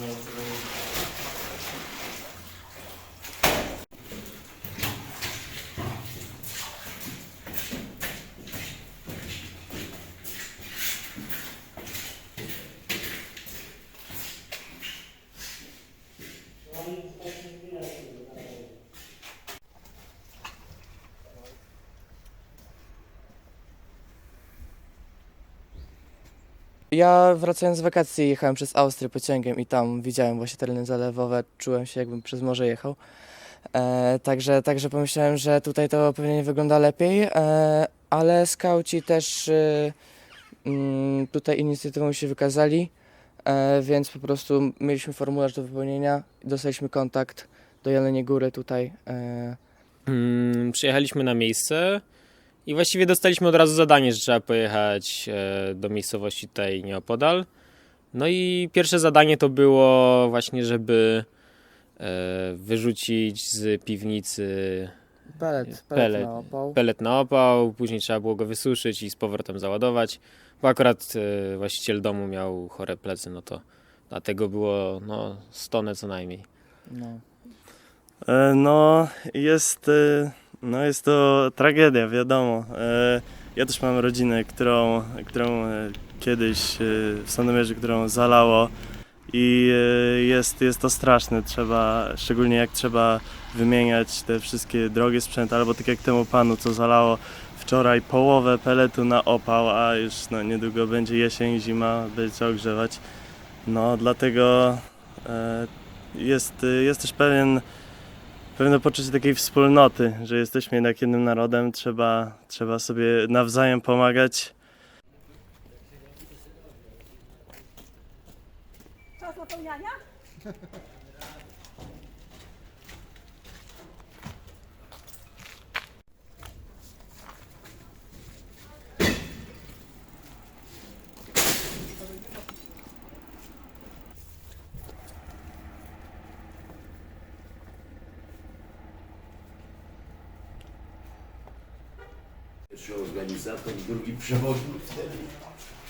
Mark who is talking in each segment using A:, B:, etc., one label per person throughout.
A: Well, Ja wracając z wakacji jechałem przez Austrię pociągiem i tam widziałem właśnie tereny zalewowe, czułem się jakbym przez morze jechał. E, także, także pomyślałem, że tutaj to pewnie nie wygląda lepiej, e, ale skauci też e, mm, tutaj inicjatywą się wykazali, e, więc po prostu mieliśmy formularz do wypełnienia, dostaliśmy kontakt do Jeleniej Góry tutaj. E,
B: Mm, Przyjechaliśmy na miejsce i właściwie dostaliśmy od razu zadanie, że trzeba pojechać e, do miejscowości tutaj nieopodal. No i pierwsze zadanie to było właśnie, żeby e, wyrzucić z piwnicy
A: pelet, pelet,
B: Pelet.
A: na opał.
B: pelet na opał, później trzeba było go wysuszyć i z powrotem załadować, bo akurat e, właściciel domu miał chore plecy, no to dlatego było no, 100 co najmniej.
A: No.
C: E, No, jest, e, no jest to tragedia, wiadomo. E, Ja też mam rodzinę, którą, którą e, kiedyś e, w Sandomierzu, którą zalało i jest, jest to straszne. Trzeba, szczególnie jak trzeba wymieniać te wszystkie drogie sprzęty, albo tak jak temu panu, co zalało wczoraj połowę peletu na opał, a już no, niedługo będzie jesień, zima, będzie ogrzewać. No, dlatego jest, jest też pewien pewne poczucie takiej wspólnoty, że jesteśmy jednak jednym narodem, trzeba, trzeba sobie nawzajem pomagać.
D: Czas napełniania?
E: Pierwszy organizator, drugi przewodnik wtedy.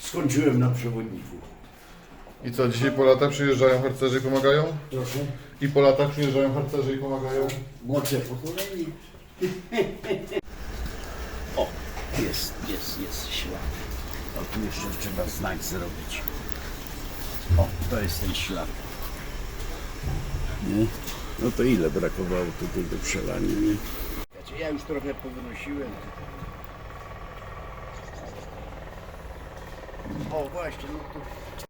E: Skończyłem na przewodniku.
F: I co, dzisiaj po latach przyjeżdżają harcerze i pomagają?
E: Proszę.
F: I po latach przyjeżdżają harcerze i pomagają?
E: Młodsze pokolenie. O, jest, jest, jest ślad. O, tu jeszcze trzeba znak zrobić. O, to jest ten ślad. Nie? No to ile brakowało tutaj do przelania, nie? Znaczy, Ja już trochę powynosiłem. O, no tu